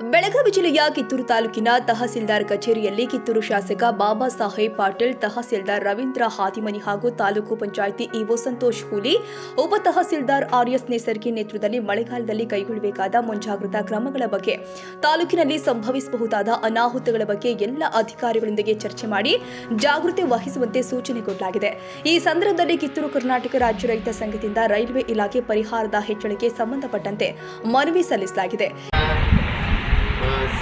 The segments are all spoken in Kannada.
ಬೆಳಗಾವಿ ಜಿಲ್ಲೆಯ ಕಿತ್ತೂರು ತಾಲೂಕಿನ ತಹಸೀಲ್ದಾರ್ ಕಚೇರಿಯಲ್ಲಿ ಕಿತ್ತೂರು ಶಾಸಕ ಬಾಬಾ ಸಾಹೇಬ್ ಪಾಟೀಲ್, ತಹಸೀಲ್ದಾರ್ ರವೀಂದ್ರ ಹಾದಿಮನಿ ಹಾಗೂ ತಾಲೂಕು ಪಂಚಾಯಿತಿ ಇಒ ಸಂತೋಷ್ ಹೂಲಿ ಉಪ ತಹಸೀಲ್ದಾರ್ ಆರ್ಎಸ್ ನೇಸರ್ಗಿ ನೇತೃತ್ವದಲ್ಲಿ ಮಳೆಗಾಲದಲ್ಲಿ ಕೈಗೊಳ್ಳಬೇಕಾದ ಮುಂಜಾಗ್ರತಾ ಕ್ರಮಗಳ ಬಗ್ಗೆ, ತಾಲೂಕಿನಲ್ಲಿ ಸಂಭವಿಸಬಹುದಾದ ಅನಾಹುತಗಳ ಬಗ್ಗೆ ಎಲ್ಲ ಅಧಿಕಾರಿಗಳೊಂದಿಗೆ ಚರ್ಚೆ ಮಾಡಿ ಜಾಗೃತಿ ವಹಿಸುವಂತೆ ಸೂಚನೆ ಕೊಡಲಾಗಿದೆ. ಈ ಸಂದರ್ಭದಲ್ಲಿ ಕಿತ್ತೂರು ಕರ್ನಾಟಕ ರಾಜ್ಯ ರೈತ ಸಂಘದಿಂದ ರೈಲ್ವೆ ಇಲಾಖೆ ಪರಿಹಾರದ ಹೆಚ್ಚಳಕ್ಕೆ ಸಂಬಂಧಪಟ್ಟಂತೆ ಮನವಿ ಸಲ್ಲಿಸಲಾಗಿದೆ.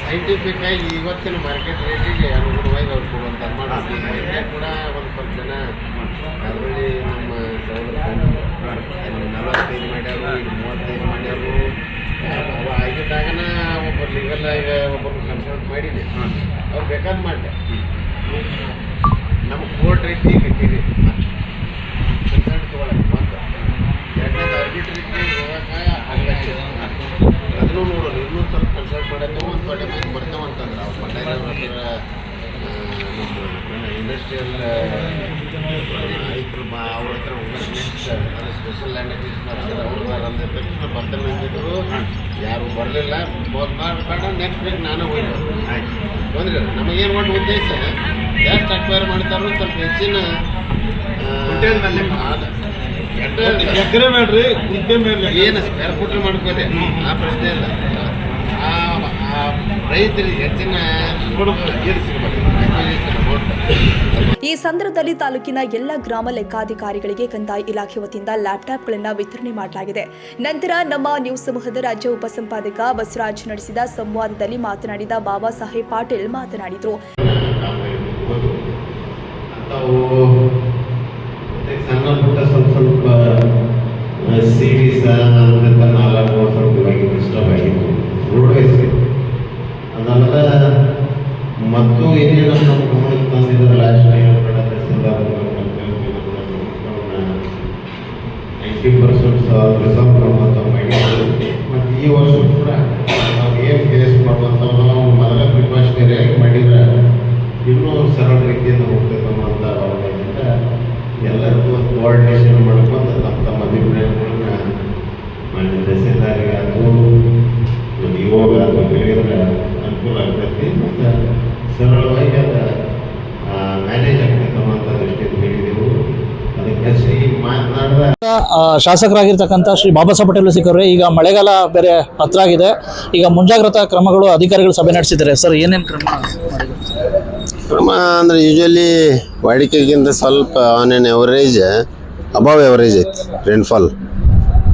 ಸೈಂಟಿಫಿಕ್ ಆಗಿ ಇವತ್ತಿನ ಮಾರ್ಕೆಟ್ ರೇಟಿಗೆ ಅನುಗುಣವಾಗಿ ಅವ್ರು ಕೊಡುವಂತ ಮಾಡೋದು ನಿನ್ನೆ ಕೂಡ ಒಂದು ಸ್ವಲ್ಪ ಜನ ಅದರಲ್ಲಿ ನಮ್ಮ ಅಲ್ಲಿ ನಲವತ್ತೈದು ಮಾಡ್ಯಾರು ಮೂವತ್ತೈದು ಮಾಡ್ಯಾರು ಅವ ಆಗಿದ್ದಾಗನ ಒಬ್ಬರು ಲೀಗಲ್ ಈಗ ಒಬ್ಬರು ಕನ್ಸಲ್ಟ್ ಮಾಡಿದೆ. ಅವ್ರು ಬೇಕಾದ್ ಮಾಡಿದೆ. ನಮ್ಮ ಕೋರ್ಟ್ ರೀತಿ ಕಚೇರಿ ಇಂಡಸ್ಟ್ರಿಯಲ್ ರೈತರು ಬಾ ಅವ್ರ ಹತ್ರ ಅಂದರೆ ಸ್ಪೆಷಲ್ ಲ್ಯಾಂಡ್ ಅಕ್ವಿಸಿಷನ್ ಮಾಡ್ತಾರೆ. ಅವ್ರು ಅಂದ ತಕ್ಷಣ ಬರ್ತಾರೆ ಅಂದಿದ್ರು ಯಾರು ಬರಲಿಲ್ಲ. ಬೇಡ ನೆಕ್ಸ್ಟ್ ವೀಕ್ ನಾನು ಹೋಗಿ ಬಂದ್ರೆ ನಮಗೆ ನಮಗೇನು ಮಾಡೋ ಉದ್ದೇಶ? ಜಾಸ್ತಿ ಅಕ್ವೈರ್ ಮಾಡ್ತಾರೋ ಸ್ವಲ್ಪ ಹೆಚ್ಚಿನ ಎಕರೆ ಮಾಡ್ರಿ ಏನು ಸ್ಕ್ವೇರ್ ಫುಟ್ ಮಾಡ್ಕೋದೆ ಆ ಪ್ರಶ್ನೆ ಇಲ್ಲ. ರೈತರಿಗೆ ಹೆಚ್ಚಿನ. ಈ ಸಂದರ್ಭದಲ್ಲಿ ತಾಲೂಕಿನ ಎಲ್ಲ ಗ್ರಾಮ ಲೆಕ್ಕಾಧಿಕಾರಿಗಳಿಗೆ ಕಂದಾಯ ಇಲಾಖೆ ವತಿಯಿಂದ ಲ್ಯಾಪ್ಟಾಪ್ಗಳನ್ನು ವಿತರಣೆ ಮಾಡಲಾಗಿದೆ ನಂತರ ನಮ್ಮ ನ್ಯೂಸ್ ಸಮೂಹದ ರಾಜ್ಯ ಉಪಸಂಪಾದಕ ಬಸವರಾಜ್ ನಡೆಸಿದ ಸಂವಾದದಲ್ಲಿ ಮಾತನಾಡಿದ ಬಾಬಾ ಸಾಹೇಬ್ ಪಾಟೀಲ್ ಮಾತನಾಡಿದರು ಸಣ್ಣ ಪುಟ್ಟ ಸ್ವಲ್ಪ ಸ್ವಲ್ಪ ಸೀರೀಸ್ ರಿಸರ್ವ್ ಮಾಡುವಂಥ ಮತ್ತು ಈ ವರ್ಷ ಕೂಡ ನಾವು ಏನು ಕೇಸ್ ಮಾಡುವಂಥವು ನಾವು ಮೊದಲ ಪ್ರಿಕಾಷನರಿ ಆಗಿ ಮಾಡಿದ್ರೆ ಇನ್ನೂ ಸರಳ ರೀತಿಯಿಂದ ಹೋಗ್ತೈತೆ ಅಂತ ಭಾವನೆಯಿಂದ ಎಲ್ಲರಿಗೂ ಮಾಡ್ಕೊಂಡು ತಮ್ಮ ತಮ್ಮ ಅಭಿಪ್ರಾಯಗಳನ್ನ ಮಾನ್ಯ ತಹಸೀಲ್ದಾರಿಗೆ ಆಯ್ತು ಇವಾಗ ಅದು ಹೇಳಿದ್ರೆ ಅನುಕೂಲ ಆಗ್ತೈತಿ ಮತ್ತು ಸರಳವಾಗಿ ಅದು ಮ್ಯಾನೇಜ್ ಅಂತ ಅನ್ನುವಂಥ ದೃಷ್ಟಿಯಿಂದ ಹೇಳಿದೆವು. ಅದಕ್ಕೆ ಶ್ರೀ ಮಾತನಾಡಿದ ಶಾಸಕರಾಗಿರ್ತಕ್ಕಂಥ ಶ್ರೀ ಬಾಬಾ ಸಾಹೇಬ್ ಪಟೇಲ್ ಸಿಕ್ಕವ್ರೆ ಈಗ ಮಳೆಗಾಲ ಬೇರೆ ಹತ್ರ ಆಗಿದೆ. ಈಗ ಮುಂಜಾಗ್ರತಾ ಕ್ರಮಗಳು ಅಧಿಕಾರಿಗಳು ಸಭೆ ನಡೆಸಿದ್ದಾರೆ. ಸರ್, ಏನೇನು ಕ್ರಮ ಕ್ರಮ ಅಂದರೆ ಯೂಶ್ವಲಿ ವಾಡಿಕೆಗಿಂತ ಸ್ವಲ್ಪ on an average above average ಐತಿ. ರೇನ್ಫಾಲ್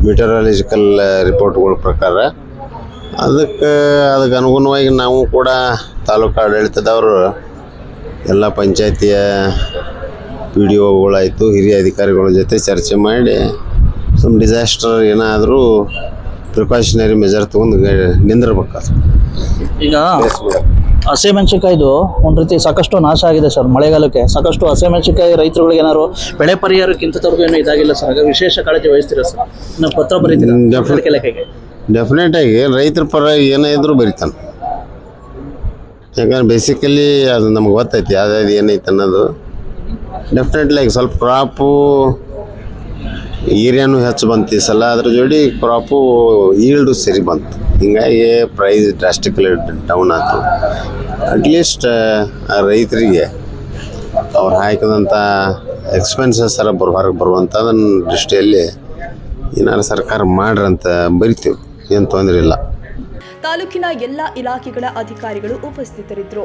ಮಿಟರಾಲಜಿಕಲ್ ರಿಪೋರ್ಟ್ಗಳ ಪ್ರಕಾರ. ಅದಕ್ಕೆ ಅದಕ್ಕೆ ಅನುಗುಣವಾಗಿ ನಾವು ಕೂಡ ತಾಲೂಕು ಆಡಳಿತದವರು, ಎಲ್ಲ ಪಂಚಾಯತಿಯ ಪಿ ಡಿ ಒಗಳಾಯಿತು ಹಿರಿಯ ಅಧಿಕಾರಿಗಳ ಜೊತೆ ಚರ್ಚೆ ಮಾಡಿ ಸುಮ್ ಡಿಸಾಸ್ಟರ್ ಏನಾದರೂ ಪ್ರಿಕಾಷನರಿ ಮೆಜರ್ ತೊಗೊಂಡು ನಿಂದಿರ್ಬೇಕಾದ್ರೆ. ಈಗ ಹಸಿಮೆಣಸಿನಕಾಯ್ದು ಒಂದು ರೀತಿ ಸಾಕಷ್ಟು ನಾಶ ಆಗಿದೆ ಸರ್ ಮಳೆಗಾಲಕ್ಕೆ. ಸಾಕಷ್ಟು ಹಸಿಮೆಣಸಿನಕಾಯಿ ರೈತರುಗಳಿಗೆ ಏನಾದ್ರು ಬೆಳೆ ಪರಿಹಾರಕ್ಕಿಂತವರೆಗೂ ಏನೂ ಇದಾಗಿಲ್ಲ ಸರ್. ಹಾಗಾಗಿ ವಿಶೇಷ ಕಾಳಜಿ ವಹಿಸ್ತೀರಾ ಸರ್? ನಾವು ಪತ್ರ ಲೆಕ್ಕಕ್ಕೆ ಡೆಫಿನೆಟ್ ಆಗಿ ರೈತರ ಪರ ಏನೇ ಇದ್ರೂ ಬರಿತಾನೆ. ಯಾಕಂದ್ರೆ ಬೇಸಿಕಲಿ ಅದು ನಮ್ಗೆ ಗೊತ್ತೈತಿ ಯಾವ್ದು ಏನೈತೆ ಅನ್ನೋದು. ಡೆಫಿನೆಟ್ಲಿ ಸ್ವಲ್ಪ ಕ್ರಾಪು ಏರಿಯಾನು ಹೆಚ್ಚು ಬಂತು ಈ ಸಲ. ಅದ್ರ ಜೋಡಿ ಕ್ರಾಪು ಈಲ್ಡು ಸರಿ ಬಂತು. ಹಿಂಗಾಗಿ ಪ್ರೈಸ್ ಡ್ರಾಸ್ಟಿಕಲಿ ಡೌನ್ ಆಯ್ತು ಅಟ್ಲೀಸ್ಟ್ ರೈತರಿಗೆ ಅವ್ರು ಹಾಕಿದಂಥ ಎಕ್ಸ್ಪೆನ್ಸಸ್ ಬರ್, ಹೊರಗೆ ಬರುವಂಥದನ್ನ ದೃಷ್ಟಿಯಲ್ಲಿ ಏನಾರು ಸರ್ಕಾರ ಮಾಡ್ರಂತ ಬರಿತೀವಿ. ಏನು ತೊಂದರೆ ಇಲ್ಲ. ತಾಲೂಕಿನ ಎಲ್ಲ ಇಲಾಖೆಗಳ ಅಧಿಕಾರಿಗಳು ಉಪಸ್ಥಿತರಿದ್ದರು